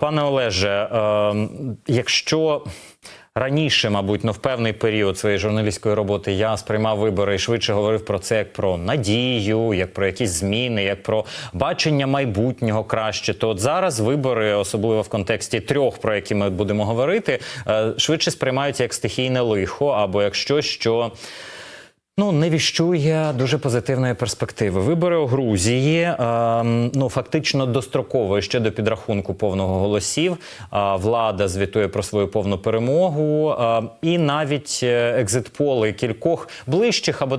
Пане Олеже, е, якщо раніше, мабуть, ну в певний період своєї журналістської роботи я сприймав вибори і швидше говорив про це як про надію, як про якісь зміни, як про бачення майбутнього краще, то от зараз вибори, особливо в контексті трьох, про які ми будемо говорити, е, швидше сприймаються як стихійне лихо, або як щось, що. Ну, не віщує дуже позитивної перспективи. Вибори у Грузії е, ну фактично достроково ще до підрахунку повного голосів. Е, влада звітує про свою повну перемогу, е, і навіть е, екзитполи кількох ближчих або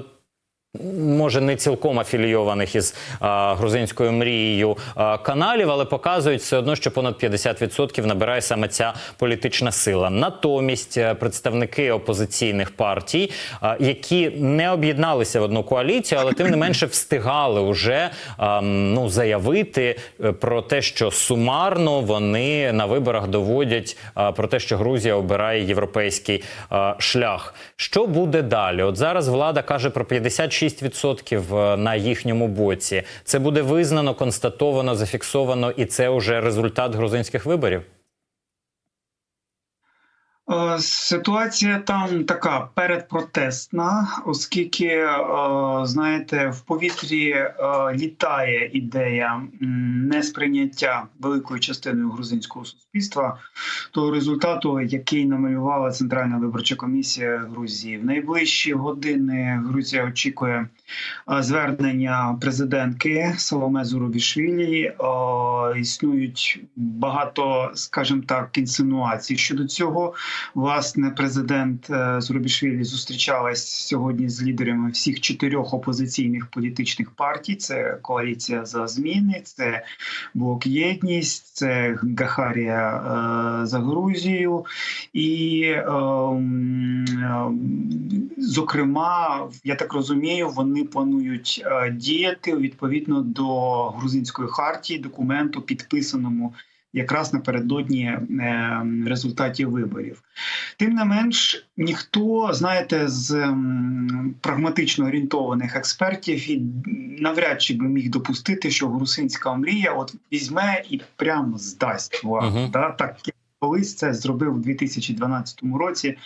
може не цілком афілійованих із а, грузинською мрією а, каналів, але показують все одно, що понад 50% набирає саме ця політична сила. Натомість е, представники опозиційних партій, а, які не об'єдналися в одну коаліцію, але тим не менше встигали вже а, ну заявити е, про те, що сумарно вони на виборах доводять а, про те, що Грузія обирає європейський а, шлях. Що буде далі? От зараз влада каже про 56% на їхньому боці. Це буде визнано, констатовано, зафіксовано, і це вже результат грузинських виборів. Е, Ситуація там така передпротестна, оскільки, е, знаєте, в повітрі е, літає ідея несприйняття великою частиною грузинського суспільства того результату, який намалювала Центральна виборча комісія Грузії. В найближчі години Грузія очікує звернення президентки Соломе Зурубішвілі. Існують багато, скажімо так, інсинуацій щодо цього. Власне, президент е, Зурабішвілі зустрічалась сьогодні з лідерами всіх чотирьох опозиційних політичних партій: це коаліція за зміни, це блок єдність, це Гахарія е, за Грузію, і е, м, е, зокрема, я так розумію, вони планують е, діяти відповідно до грузинської хартії, документу, підписаному якраз напередодні е, результатів виборів. Тим не менш, ніхто, знаєте, з прагматично орієнтованих експертів і навряд чи би міг допустити, що грузинська мрія от візьме і прямо здасть владу. Мгм. Да? Так колись це зробив у 2012 році е,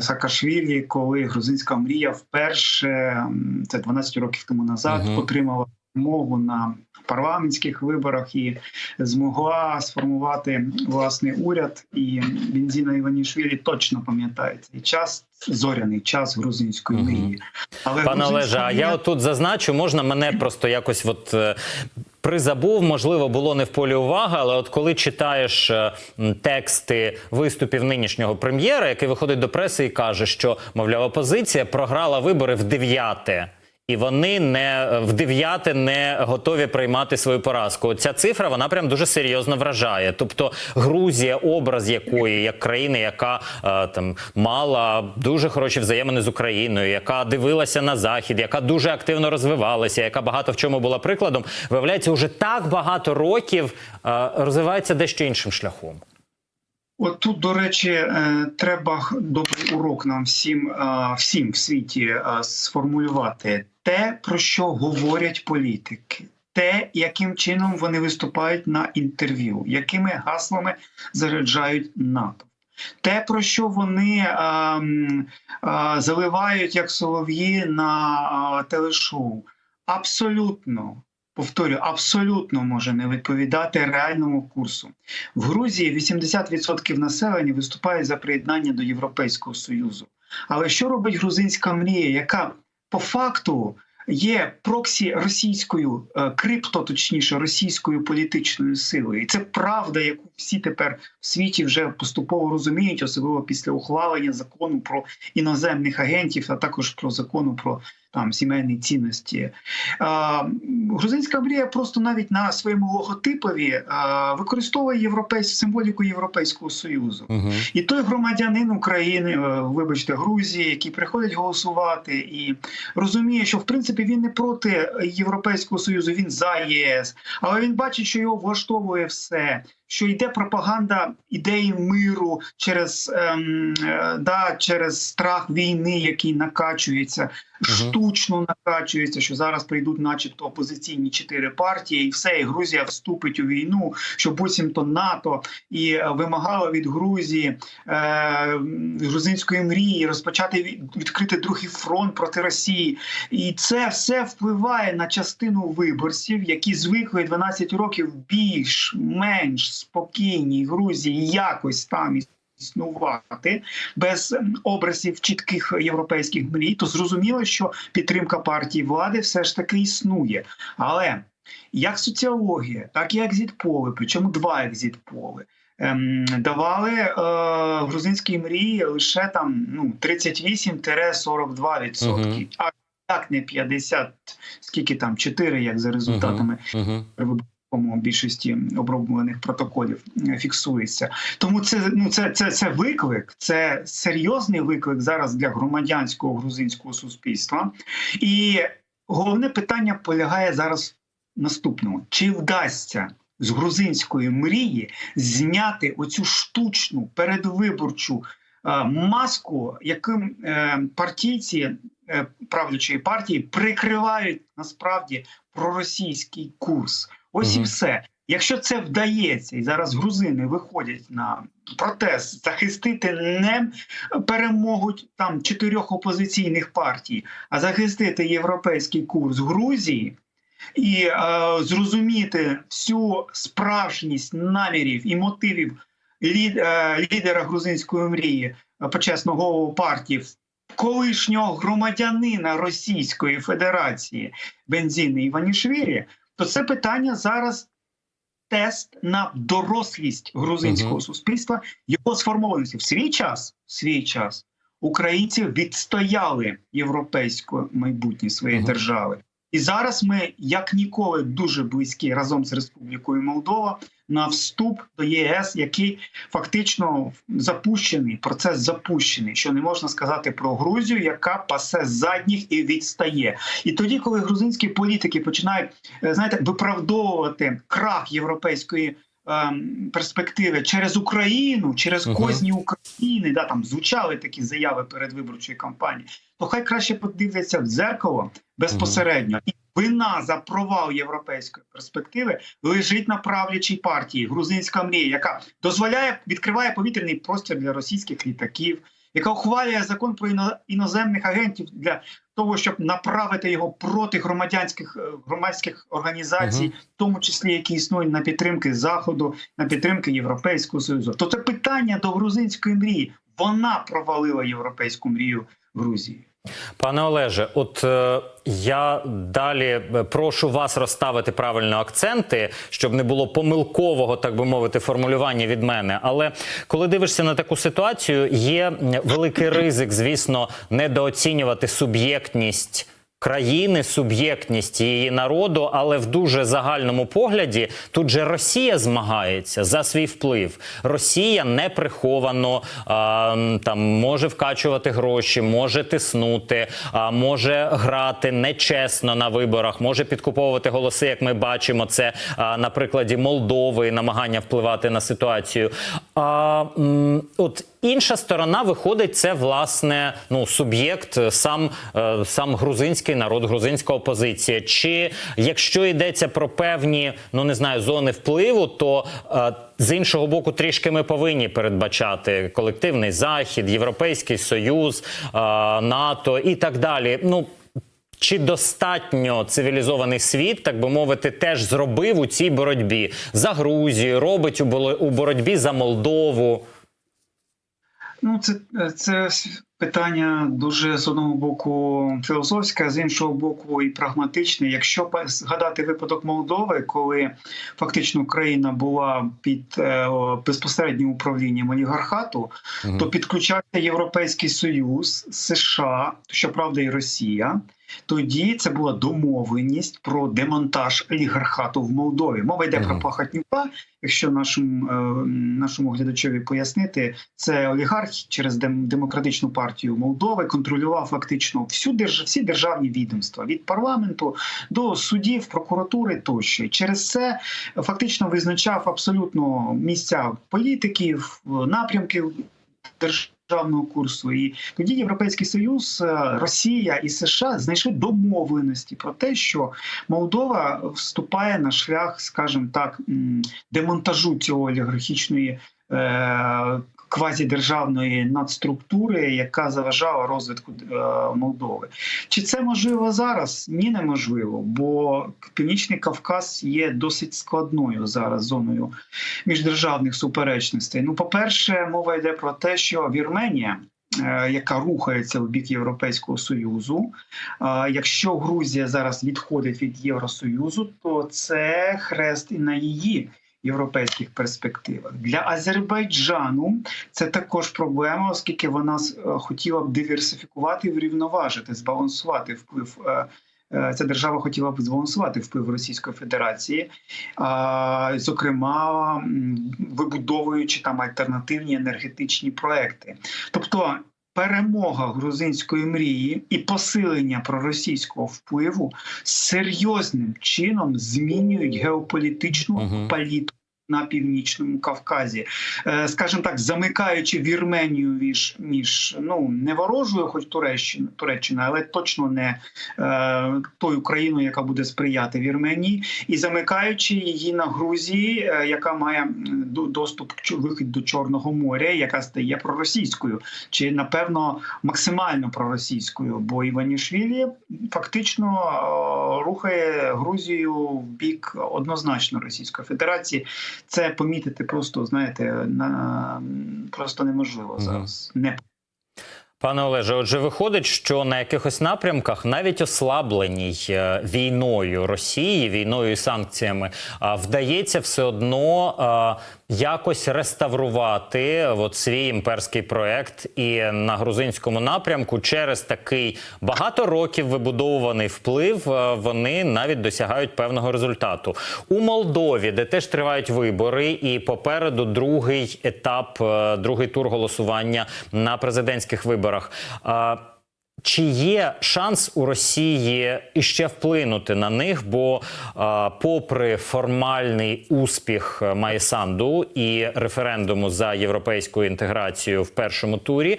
Саакашвілі, коли грузинська мрія вперше, це 12 років тому назад, Мгм. отримала перемогу на парламентських виборах і змогла сформувати власний уряд. І Бензіна Іванішвілі точно пам'ятає цей час, зоряний час грузинської мрії. Але Пане Олеже, а я отут зазначу, можна мене просто якось от. Призабув, можливо, було не в полі уваги, але от коли читаєш е, тексти виступів нинішнього прем'єра, який виходить до преси і каже, що мовляв, опозиція програла вибори в дев'яте. І вони не в дев'яте не готові приймати свою поразку. Ця цифра вона прям дуже серйозно вражає. Тобто Грузія, образ якої як країни, яка е, там мала дуже хороші взаємини з Україною, яка дивилася на захід, яка дуже активно розвивалася, яка багато в чому була прикладом, виявляється, уже так багато років е, розвивається дещо іншим шляхом. От тут, до речі, е, треба добрий урок нам всім, е, всім в світі е, сформулювати те, про що говорять політики. Те, яким чином вони виступають на інтерв'ю, якими гаслами заряджають НАТО. Те, про що вони м, е, заливають як солов'ї на е, телешоу, абсолютно повторюю, абсолютно може не відповідати реальному курсу. В Грузії 80% населення виступає за приєднання до Європейського Союзу. Але що робить грузинська мрія, яка по факту є проксі російською, е, крипто, точніше, російською політичною силою? І це правда, яку всі тепер в світі вже поступово розуміють, особливо після ухвалення закону про іноземних агентів, а також про закону про там сімейні цінності. А, грузинська мрія просто навіть на своєму логотипові а, використовує європейську символіку Європейського Союзу. Угу. І той громадянин України, е, вибачте, Грузії, який приходить голосувати і розуміє, що в принципі він не проти Європейського союзу, він за ЄС, але він бачить, що його влаштовує все. Що йде пропаганда ідеї миру через, ем, е, да, через страх війни, який накачується, штучно накачується, що зараз прийдуть, начебто, опозиційні чотири партії, і все, і Грузія вступить у війну, що буцімто НАТО і е, вимагало від Грузії е, грузинської мрії розпочати від- відкрити другий фронт проти Росії. І це все впливає на частину виборців, які звикли 12 років більш-менш спокійній Грузії якось там існувати без образів чітких європейських мрій, то зрозуміло, що підтримка партії влади все ж таки існує. Але як соціологія, так і екзитполи, причому два екзитполи, ем, давали е, грузинській мрії лише там ну 38-42%. Мгм. А як не 50, скільки там 4, як за результатами Угу. Виборчому більшості оброблених протоколів е, фіксується. Тому це ну це, це, це виклик, це серйозний виклик зараз для громадянського грузинського суспільства. І головне питання полягає зараз наступному: чи вдасться з грузинської мрії зняти оцю штучну передвиборчу е, маску, яким е, партійці е, правлячої партії прикривають насправді проросійський курс. Ось і все. Якщо це вдається, і зараз грузини виходять на протест захистити не перемогу там чотирьох опозиційних партій, а захистити європейський курс Грузії. І е, зрозуміти всю справжність намірів і мотивів лід, е, лідера грузинської мрії, е, почесного голову партії, колишнього громадянина Російської Федерації Бензіни Іванішвілі, то це питання зараз тест на дорослість грузинського Мгм. суспільства, його сформованості в свій час. В свій час українці відстояли європейське майбутнє своєї Мгм. держави. І зараз ми, як ніколи, дуже близькі разом з Республікою Молдова на вступ до ЄС, який фактично запущений, процес запущений, що не можна сказати про Грузію, яка пасе з задніх і відстає. І тоді, коли грузинські політики починають е, знаєте, виправдовувати крах європейської. ем, Перспективи через Україну, через козні України, да там звучали такі заяви перед виборчою кампанією, то хай краще подивляться в дзеркало безпосередньо. Вина за провал європейської перспективи лежить на правлячій партії Грузинська мрія, яка дозволяє відкриває повітряний простір для російських літаків, яка ухвалює закон про іно- іноземних агентів для того, щоб направити його проти громадянських е, громадських організацій, Мгм. в тому числі які існують на підтримки заходу, на підтримки Європейського союзу. То це питання до грузинської мрії. Вона провалила європейську мрію Грузії. Пане Олеже, от е, я далі е, прошу вас розставити правильно акценти, щоб не було помилкового, так би мовити, формулювання від мене. Але коли дивишся на таку ситуацію, є великий ризик, звісно, недооцінювати суб'єктність. Країни, суб'єктність її народу, але в дуже загальному погляді тут же Росія змагається за свій вплив. Росія неприховано а, там може вкачувати гроші, може тиснути, а, може грати нечесно на виборах, може підкуповувати голоси, як ми бачимо це а, на прикладі Молдови, намагання впливати на ситуацію. А от інша сторона виходить, це власне ну суб'єкт, сам, е, сам грузинський народ, грузинська опозиція. Чи якщо йдеться про певні, ну не знаю, зони впливу, то е, з іншого боку, трішки ми повинні передбачати колективний захід, Європейський Союз, е, НАТО і так далі. Ну чи достатньо цивілізований світ, так би мовити, теж зробив у цій боротьбі за Грузію, робить у боротьбі за Молдову? Ну, це, це питання дуже з одного боку філософське, з іншого боку, і прагматичне. Якщо згадати випадок Молдови, коли фактично Україна була під е, безпосереднім управлінням олігархату, угу. то підключався Європейський Союз, США, щоправда, і Росія. Тоді це була домовленість про демонтаж олігархату в Молдові. Мова йде про Плахотнюка. Якщо нашому, е, нашому глядачові пояснити, це олігарх через дем- демократичну партію Молдови контролював фактично всю держ- всі державні відомства від парламенту до судів, прокуратури тощо. І через це фактично визначав абсолютно місця політиків, напрямків державного курсу. І тоді Європейський Союз, е, Росія і США знайшли домовленості про те, що Молдова вступає на шлях, скажімо так, демонтажу цього олігархічної. Квазідержавної надструктури, яка заважала розвитку е, Молдови, чи це можливо зараз? Ні, неможливо, бо Північний Кавказ є досить складною зараз зоною міждержавних суперечностей. Ну, по-перше, мова йде про те, що Вірменія. е, Яка рухається в бік Європейського союзу. Е, Якщо Грузія зараз відходить від Євросоюзу, то це хрест і на її європейських перспективах. Для Азербайджану це також проблема, оскільки вона е, хотіла б диверсифікувати, врівноважити, збалансувати вплив. е, е, Ця держава хотіла б збалансувати вплив Російської Федерації, зокрема вибудовуючи там альтернативні енергетичні проекти. Тобто перемога грузинської мрії і посилення проросійського впливу серйозним чином змінюють геополітичну Мгм. політику. На північному Кавказі, Е, скажімо так, замикаючи Вірменію між між ну не ворожою, хоч Туреччина, Туреччина, але точно не е, тою країною, яка буде сприяти Вірменії, і замикаючи її на Грузії, е, яка має доступ вихід до Чорного моря, яка стає проросійською, чи напевно максимально проросійською, бо Іванішвілі фактично е, рухає Грузію в бік однозначно Російської Федерації. Це помітити просто знаєте на просто неможливо зараз. зараз. Не Пане Олеже, отже, виходить, що на якихось напрямках, навіть ослабленій е, війною Росії, війною і санкціями, вдається все одно якось реставрувати от свій імперський проект і на грузинському напрямку через такий багато років вибудовуваний вплив. е, Вони навіть досягають певного результату у Молдові, де теж тривають вибори, і попереду другий етап, е, другий тур голосування на президентських виборах. Чи є шанс у Росії іще вплинути на них? Бо, попри формальний успіх е, Майсанду і референдуму за європейську інтеграцію в першому турі,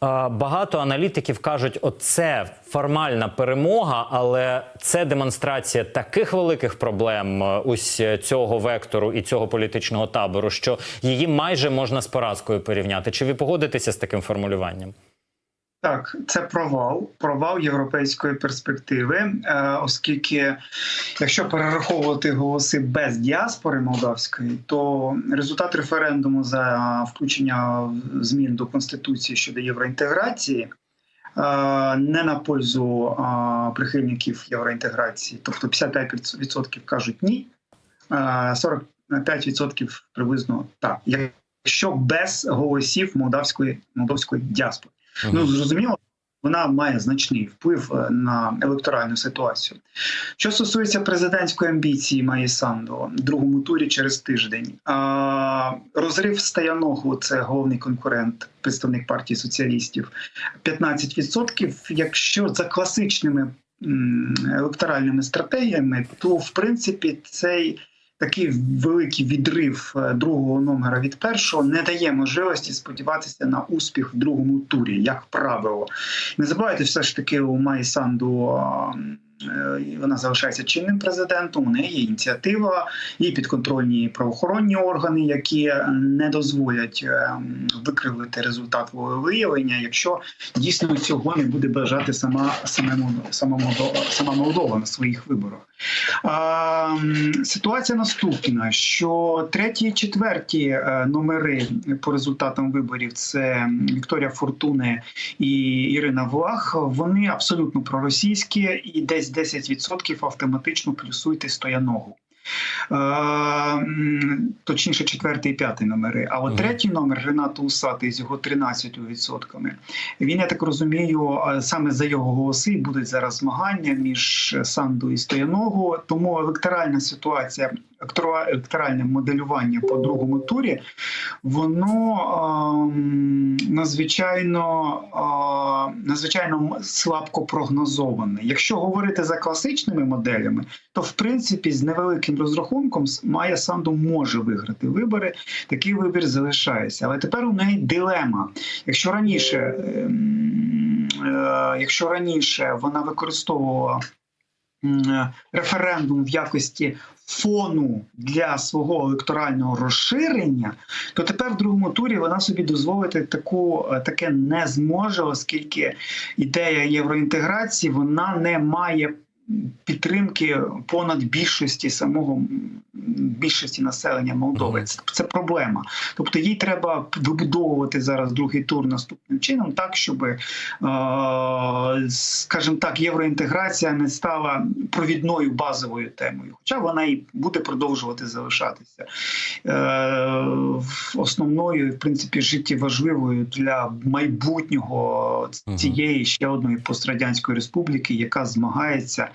а, багато аналітиків кажуть, оце формальна перемога, але це демонстрація таких великих проблем е, ось цього вектору і цього політичного табору, що її майже можна з поразкою порівняти. Чи ви погодитеся з таким формулюванням? Так, це провал, провал європейської перспективи, е, оскільки, якщо перераховувати голоси без діаспори молдавської, то результат референдуму за включення змін до конституції щодо євроінтеграції е, не на пользу е, прихильників євроінтеграції, тобто 55% кажуть ні, е, 45% приблизно так. Якщо без голосів молдавської молдовської діаспори. Ну зрозуміло, вона має значний вплив е, на електоральну ситуацію. Що стосується президентської амбіції Маї Санду в другому турі через тиждень, розрив Стояногу, це головний конкурент, представник партії соціалістів, 15%. Якщо за класичними електоральними стратегіями, то в принципі цей такий великий відрив е, другого номера від першого не дає можливості сподіватися на успіх в другому турі, як правило. Не забувайте, все ж таки у Майі Е, Вона залишається чинним президентом. У неї є ініціатива і підконтрольні правоохоронні органи, які не дозволять е, викривити результат волевиявлення, якщо дійсно цього не буде бажати сама сама Молдова, сама Молдова, на своїх виборах. А, ситуація наступна: що треті і четверті е, номери по результатам виборів це Вікторія Фортуне і Ірина Влах. Вони абсолютно проросійські, і десь 10% автоматично плюсуйте стояногу. Е, точніше, четвертий і п'ятий номери. А от третій номер Ренато Усатий з його 13%. Він, я так розумію, е, саме за його голоси будуть зараз змагання між Санду і Стояного. Тому електоральна ситуація, електоральне моделювання по другому турі, воно ем, надзвичайно, е, надзвичайно слабко прогнозоване. Якщо говорити за класичними моделями, то в принципі з невеликим розрахунком Майя Санду може виграти вибори. Такий вибір залишається. Але тепер у неї дилема. Якщо раніше, ем, е, якщо раніше вона використовувала референдум в якості фону для свого електорального розширення, то тепер в другому турі вона собі дозволити таку е, таке не зможе, оскільки ідея євроінтеграції вона не має підтримки понад більшості самого більшості населення Молдови. Це, це проблема. Тобто їй треба вибудовувати зараз другий тур наступним чином, так щоб, е, скажімо так, євроінтеграція не стала провідною базовою темою, хоча вона і буде продовжувати залишатися е, основною, в принципі, життєважливою для майбутнього цієї ще одної пострадянської республіки, яка змагається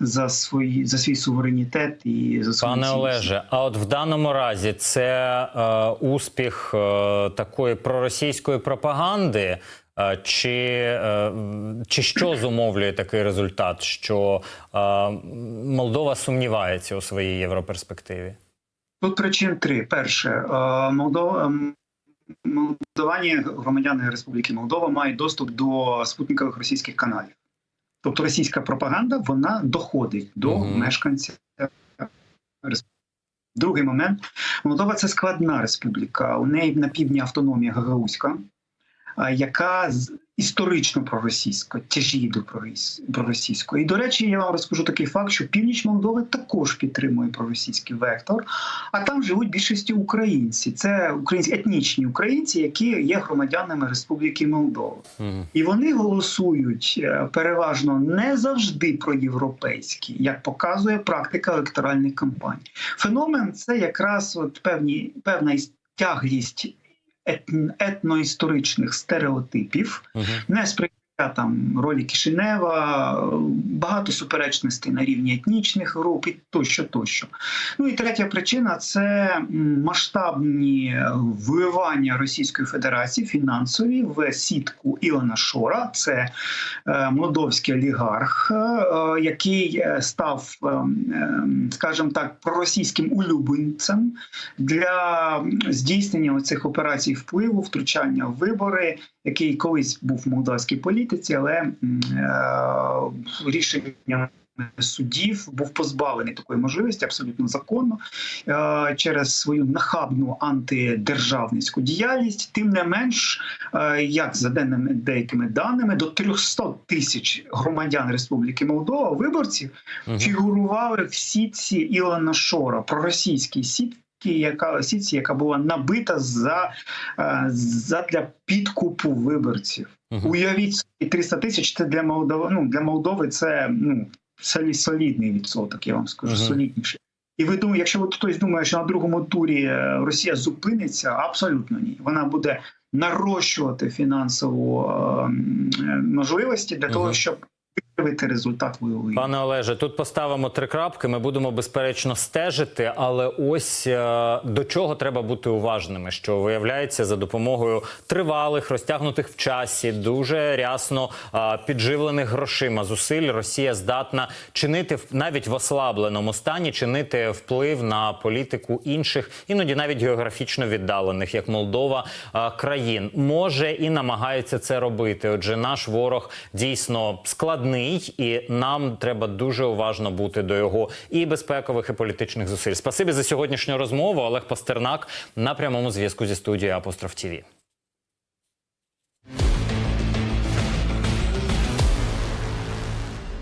за свої за свій суверенітет і за свою Пане. Олеже, а от в даному разі це е, успіх е, такої проросійської пропаганди, е, чи, е, чи що зумовлює такий результат, що е, Молдова сумнівається у своїй європерспективі? Тут причин три. Перше, Молдова. ем, Молдовані, громадяни Республіки Молдова, мають доступ до спутникових російських каналів. Тобто російська пропаганда вона доходить до Мгм. мешканців. республіки. Другий момент: Молдова це складна республіка. У неї на півдні автономія Гагаузька, яка історично проросійська, тяжіє до пророс- проросійської. І до речі, я вам розкажу такий факт, що північ Молдови також підтримує проросійський вектор, а там живуть більшості українці. Це українці етнічні українці, які є громадянами Республіки Молдова. І вони голосують е, переважно не завжди проєвропейські, як показує практика електоральних кампаній. Феномен це якраз от певні, певна іс- тяглість етноісторичних стереотипів, Мгм. не сприйняття там ролі Кишинева, багато суперечностей на рівні етнічних груп і тощо, тощо. Ну і третя причина це масштабні вливання Російської Федерації фінансові в сітку Ілона Шора. Це е, молдовський олігарх, е, який е, став, скажімо так, проросійським улюбленцем для здійснення оцих операцій впливу, втручання в вибори, який колись був в молдавській політиці, але е, рішенням судів був позбавлений такої можливості абсолютно законно е, через свою нахабну антидержавницьку діяльність. Тим не менш, е, як за деякими даними, до 300 тисяч громадян Республіки Молдова, виборців, фігурували в сітці Ілона Шора, проросійській сітці. Яка сітці, яка була набита за, е, за для підкупу виборців, Мгм. уявіть собі, 300 тисяч. Це для Молдови. Ну для Молдови це ну солі- солідний відсоток. Я вам скажу Мгм. солідніший. І ви думаєте, якщо от хтось думає, що на другому турі е, Росія зупиниться, абсолютно ні. Вона буде нарощувати фінансову е, м, е, можливості для того, щоб результат бойовий. Пане Олеже, тут поставимо три крапки. Ми будемо безперечно стежити, але ось е, до чого треба бути уважними, що виявляється за допомогою тривалих, розтягнутих в часі, дуже рясно е, підживлених грошима зусиль. Росія здатна чинити навіть в ослабленому стані, чинити вплив на політику інших, іноді навіть географічно віддалених, як Молдова, е, країн. Може і намагається це робити. Отже, наш ворог дійсно складний, і нам треба дуже уважно бути до його і безпекових, і політичних зусиль. Спасибі за сьогоднішню розмову. Олег Пастернак на прямому зв'язку зі студією Апостроф ТІВІ.